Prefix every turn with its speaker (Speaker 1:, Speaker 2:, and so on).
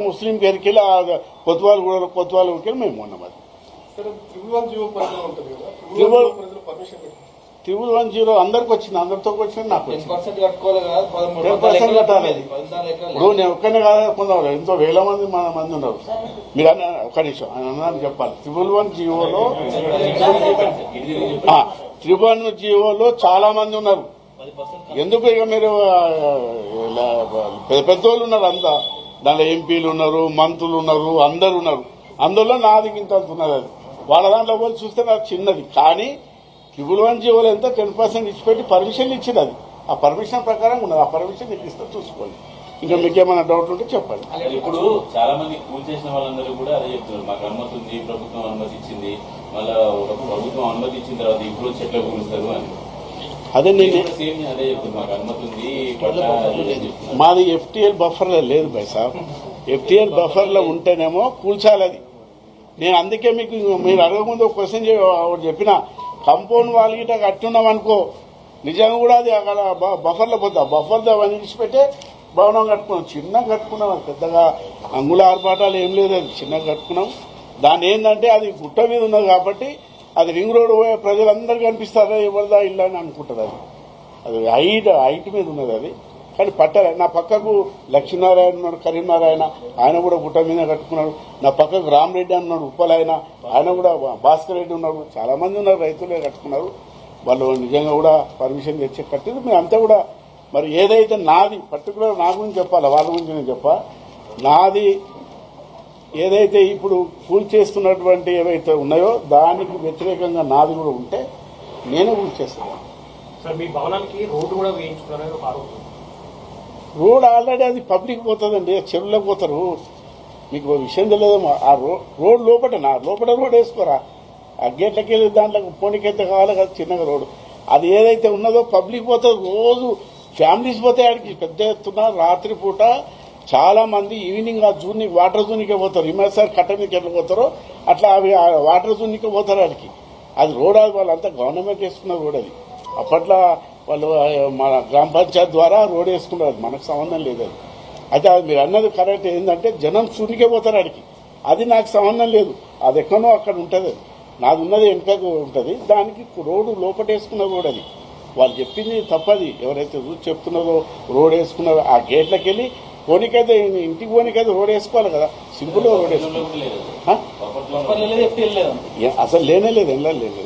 Speaker 1: ముస్లిం పేరుకి వెళ్ళి కొత్వాలు కూడా కొత్వాలు ఊరికి మేము ఉన్నాం అది
Speaker 2: సరే త్రిబుల్ వన్
Speaker 1: జీరో అందరికి వచ్చింది అందరితో వచ్చింది నాకు
Speaker 3: టెన్ పర్సెంట్ కట్టుకోవాలి కదా పదమూడు
Speaker 1: 10%
Speaker 3: పద్నాలుగు ఎకరాలు
Speaker 1: కట్టాలి. ఇప్పుడు నేను ఒక్కనే కాదు కొందరు ఎంతో వేల మంది మన మంది ఉన్నారు. మీరు అన్న ఒక్క నిమిషం అన్నది చెప్పాలి. త్రిబుల్ వన్ జీవోలో ఆ, త్రిబుల్ వన్ జీవోలో చాలా మంది ఉన్నారు. ఎందుకు ఇక మీరు పెద్ద పెద్దోళ్ళు ఉన్నారు అంతా? దాంట్లో ఎంపీలు ఉన్నారు మంత్రులు ఉన్నారు అందరు ఉన్నారు. అందులో నాది ఇంత ఉన్నది అది. వాళ్ళ దాంట్లో పోయి చూస్తే నాకు చిన్నది. కానీ త్రిబుల్ వన్ జీవోలో ఎంత టెన్ పర్సెంట్ ఇచ్చిపెట్టి పర్మిషన్ ఇచ్చింది అది. ఆ పర్మిషన్ ప్రకారం ఉన్నది. ఆ పర్మిషన్ నీకు ఇస్తే చూసుకోండి. ఇంకా మీకు ఏమైనా డౌట్ ఉంటే చెప్పండి.
Speaker 4: ఇప్పుడు చాలా మంది కూల్ చేసిన వాళ్ళందరూ కూడా అదే చెప్తున్నారు. మాకు అనుమతి ఉంది ప్రభుత్వం అనుమతి ఇచ్చింది. మళ్ళా ఒక ప్రభుత్వం అనుమతి ఇచ్చిన తర్వాత ఇప్పుడు చెట్లు కూలుస్తారు అని.
Speaker 1: అదే నేను. మాది ఎఫ్టీఎల్ బఫర్లో లేదు బై సాబ్. ఎఫ్టీఎల్ బఫర్లో ఉంటేనేమో కూల్చాలి అది. నేను అందుకే మీకు మీరు అడగముందు ఒక క్వశ్చన్ చెప్పిన కంపౌండ్ వాల్ గిట్ట కట్టున్నాం అనుకో నిజంగా కూడా అది అక్కడ బఫర్లో పోతా. బఫర్లో అవన్నీ విడిచిపెట్టే భవనం కట్టుకున్నాం. చిన్నగా కట్టుకున్నాం అది పెద్దగా. అంగుళ ఆర్భాటాలు ఏం లేదు అది. చిన్నగా కట్టుకున్నాం. దాని ఏంటంటే అది గుట్ట మీద ఉన్నది కాబట్టి అది రింగ్ రోడ్ పోయే ప్రజలందరూ కనిపిస్తారా ఎవరిదా ఇల్లు అని అనుకుంటుంది అది. అది హైట్ హైట్ మీద ఉన్నది అది. కానీ పట్టలే నా పక్కకు లక్ష్మీనారాయణ ఉన్నాడు కరీంనారాయణ ఆయన కూడా గుట్ట మీద కట్టుకున్నాడు. నా పక్కకు రామరెడ్డి అన్నాడు ఉప్పలాయన ఆయన కూడా భాస్కర్ రెడ్డి ఉన్నాడు. చాలామంది ఉన్నారు రైతులే కట్టుకున్నారు. వాళ్ళు నిజంగా కూడా పర్మిషన్ తెచ్చి కట్టింది మేము అంతా కూడా మరి ఏదైతే నాది పర్టికులర్ నా గురించి చెప్పాలి వాళ్ళ గురించి నేను చెప్పా. నాది ఏదైతే ఇప్పుడు కూల్ చేస్తున్నటువంటి ఏవైతే ఉన్నాయో దానికి వ్యతిరేకంగా నాది కూడా ఉంటే నేనే కూల్ చేస్తాను.
Speaker 5: సార్ మీ భవనానికి రోడ్డు కూడా
Speaker 1: రోడ్ ఆల్రెడీ అది పబ్లిక్ పోతుందండి చెరువులోకి పోతారు. మీకు విషయం తెలియదేమో ఆ రోడ్ లోపల నా లోపల రోడ్ వేసుకోరా? ఆ గేట్లకి వెళ్ళి దాంట్లో పోనీకైతే కావాలి కదా చిన్నగా రోడ్. అది ఏదైతే ఉన్నదో పబ్లిక్ పోతుంది రోజు ఫ్యామిలీస్ పోతే ఆడికి పెద్ద ఎత్తున రాత్రి చాలా మంది ఈవినింగ్ ఆ జూన్ని వాటర్ జూన్కే పోతారు. హిమాసారి కట్ట మీదకి ఎట్లా పోతారో అట్లా అవి వాటర్ జూన్కే పోతారు వాడికి అది రోడ్ అది వాళ్ళంతా గవర్నమెంట్ వేసుకున్న రోడ్ అది. అప్పట్లో వాళ్ళు మన గ్రామ పంచాయత్ ద్వారా రోడ్ వేసుకున్నారు. అది మనకు సంబంధం లేదు అది. అయితే అది మీరు అన్నది కరెక్ట్ ఏంటంటే జనం చూనికే పోతారు ఆడికి. అది నాకు సంబంధం లేదు. అది ఎక్కడో అక్కడ ఉంటుంది. నాది ఉన్నది వెనుకకు ఉంటుంది. దానికి రోడ్డు లోపటేసుకున్న రోడ్ అది. వాళ్ళు చెప్పింది తప్పది. ఎవరైతే చెప్తున్నారో రోడ్ వేసుకున్నారో ఆ గేట్లకి వెళ్ళి పోనీకైతే ఇంటికి పోనీకైతే రోడ్ వేసుకోవాలి కదా. సింపుల్ రోడ్
Speaker 4: బఫర్లో
Speaker 1: వేసుకోవాలి అసలు లేనే లేదు ఎలా లేదు.